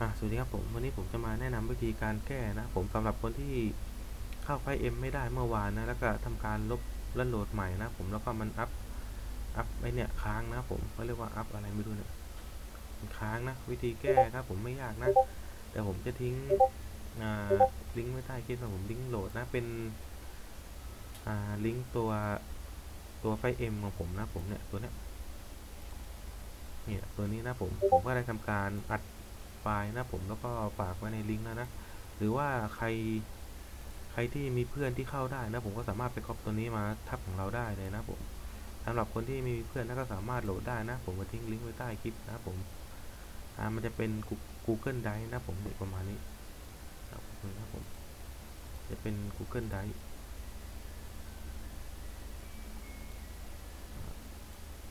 อะสวัสดีครับผมวันนี้ผมจะมาแนะนำวิธีการแก้นะผมสำหรับคนที่เข้าไฟเอ็มไม่ได้เมื่อวานนะแล้วก็ทำการลบและโหลดใหม่นะผมแล้วก็มันอัพอัพไอเนี่ยค้างนะผมเขาเรียกว่าอัพอะไรไม่รู้เนี่ยค้างนะวิธีแก้ครับผมไม่ยากนะแต่ผมจะทิ้งลิงก์ไว้ใต้คลิปนะผมลิงก์โหลดนะเป็นลิงก์ตัวตัวไฟเอ็มของผมนะผมเนี่ยตัวเนี้ยเนี่ยตัวนี้นะผมผมก็ได้ทำการอัด ไฟล์นะผมแล้วก็ฝากไว้ในลิงก์แล้วนะหรือว่าใครใครที่มีเพื่อนที่เข้าได้นะผมก็สามารถไปก๊อปตัวนี้มาทับของเราได้เลยนะผมสำหรับคนที่มีเพื่อนนะก็สามารถโหลดได้นะ ผมก็ทิ้งลิงก์ไว้ใต้คลิปนะผมอ่ามันจะเป็น Google Drive นะผมเนี่ยประมาณนี้ครับนะผมจะเป็น Google Drive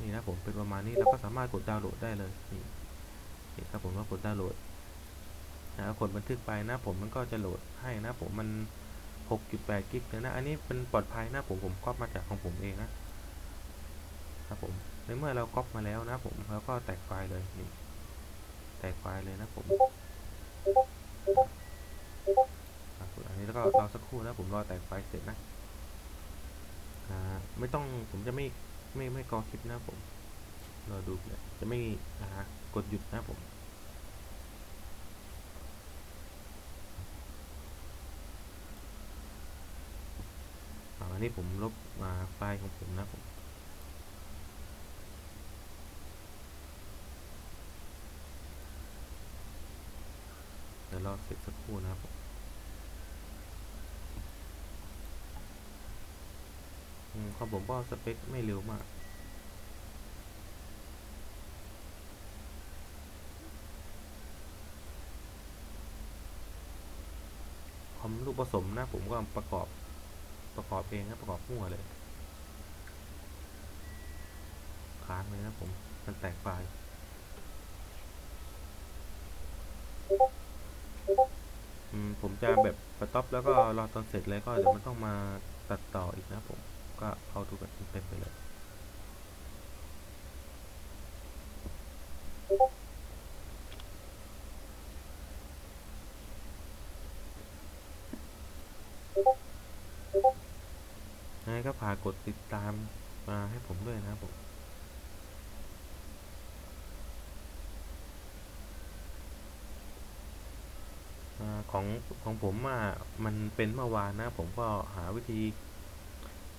นี่นะผมเป็นประมาณนี้แล้วก็สามารถกดดาวน์โหลดได้เลยนี่ นี่ครับผมว่ากดดาวน์โหลดนะกดบันทึกไปนะผมมันก็จะโหลดให้นะผมมัน 6.8 กิกเลยนะ อันนี้เป็นปลอดภัยนะผมผมก๊อปมาจากของผมเองนะครับผมในเมื่อเราก๊อปมาแล้วนะผมเราก็แตกไฟล์เลยนี่แตกไฟล์เลยนะผมอันนี้แล้วก็รอสักครู่นะผมรอแตกไฟล์เสร็จนะอ่าไม่ต้องผมจะไม่ไม่ไม่กอคลิปนะผม รอดูเลยจะไม่นะฮะกดหยุดนะผมอันนี้ผมลบมาไฟล์ของผมนะผมเดี๋ยวรอเสร็จสักครู่นะครับผมอืมของผมก็สเปคไม่เร็วมาก อมลูกผสมนะ ผมก็ประกอบประกอบเองนะประกอบมั่วเลย ค้างเลยนะผม มันแตกไฟล์อืมผมจะแบบสต็อปแล้วก็รอตอนเสร็จเลยก็เดี๋ยวมันต้องมาตัดต่ออีกนะผม ก็เอาดูกันเต็มไปเลย ยังไงก็ฝากกดติดตามมาให้ผมด้วยนะครับผมอของของผมอะมันเป็นเมื่อวานนะ ผมก็หาวิธี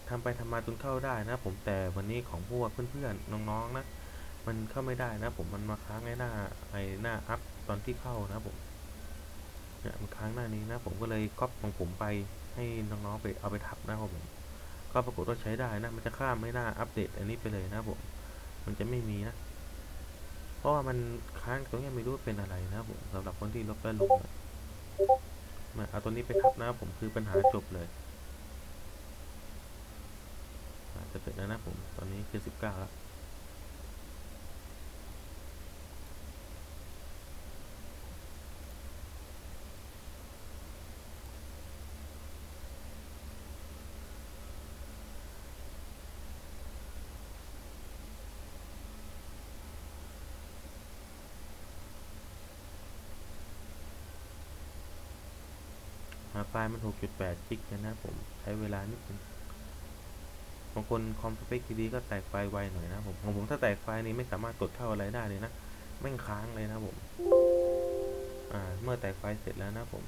ทำไปทำมาจนเข้าได้นะ ผมแต่วันนี้ของพวกเพื่อนๆน้องๆนะ มันเข้าไม่ได้นะ ผมมันมาค้างในหน้าไอหน้าอัพตอนที่เข้านะผมเนี่ยมันค้างหน้านี้นะ ผมก็เลยก๊อปของผมไป ให้น้องๆไปเอาไปทับนะครับผมก็ปรากฏว่าใช้ได้นะ มันจะข้ามไม่น่าอัปเดตอันนี้ไปเลยนะผม มันจะไม่มีนะ เพราะว่ามันค้างตรงนี้ไม่รู้เป็นอะไรนะผมสำหรับคนที่ลบแล้วลงมาเอาตัวนี้ไปทับนะผมคือปัญหาจบเลยจะเสร็จแล้วนะผม ตอนนี้คือสิบเก้าแล้ว ไฟล์มัน 6.8กิกนะผม ใช้เวลานิดนึงบางคนคอมสเปคดีๆก็แตกไฟล์ไวหน่อยนะผม ของผมถ้าแตกไฟล์นี้ไม่สามารถกดเข้าอะไรได้เลยนะแม่งค้างเลยนะผม อ่า เมื่อแตกไฟล์เสร็จแล้วนะผม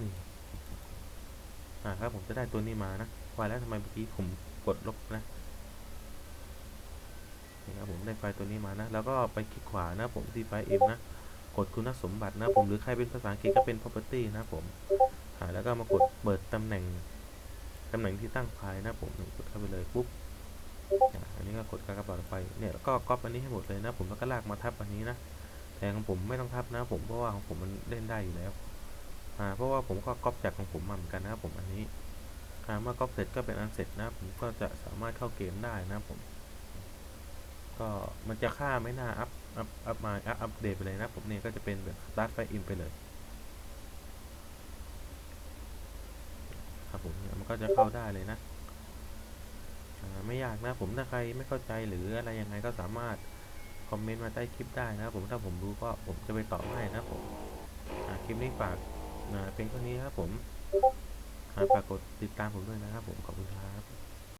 นี่อ่าครับผมจะได้ตัวนี้มานะว่าแล้วทำไมเมื่อกี้ผมกดลบนะนี่ครับผมได้ไฟล์ตัวนี้มานะ แล้วก็ไปคลิกขวานะผมที่ไฟล์ M นะ กดคุณสมบัตินะผมหรือใครเป็นภาษาอังกฤษก็เป็น property นะผมแล้วก็มากดเปิดตำแหน่งตำแหน่งที่ตั้งไฟล์นะผมกดเข้าไปเลยปุ๊บอันนี้ก็กดการกระเป๋าไฟเนี่ยแล้วก็ก๊อปอันนี้ให้หมดเลยนะผมแล้วก็ลากมาทับอันนี้นะแต่ของผมไม่ต้องทับนะผมเพราะว่าของผมมันเล่นได้อยู่แล้วอ่าเพราะว่าผมก็ก๊อปจากของผมมาเหมือนกันนะครับผมอันนี้อ่าเมื่อก๊อปเสร็จก็เป็นอันเสร็จนะผมก็จะสามารถเข้าเกมได้นะผม ก็มันจะค่าไม่น่าอัพอัพอัพมาอัพอัปเดตไปเลยนะ ผมเนี่ยก็จะเป็นแบบสตาร์ทไฟอินไปเลย ครับผมมันก็จะเข้าได้เลยนะไม่ยากนะผมถ้าใครไม่เข้าใจหรืออะไรยังไงก็สามารถคอมเมนต์มาใต้คลิปได้นะครับผมถ้าผมรู้ก็ผมจะไปตอบให้นะครับผมคลิปนี้ฝากเป็นเท่านี้ครับผมฝากกดติดตามผมด้วยนะครับผมขอบคุณครับ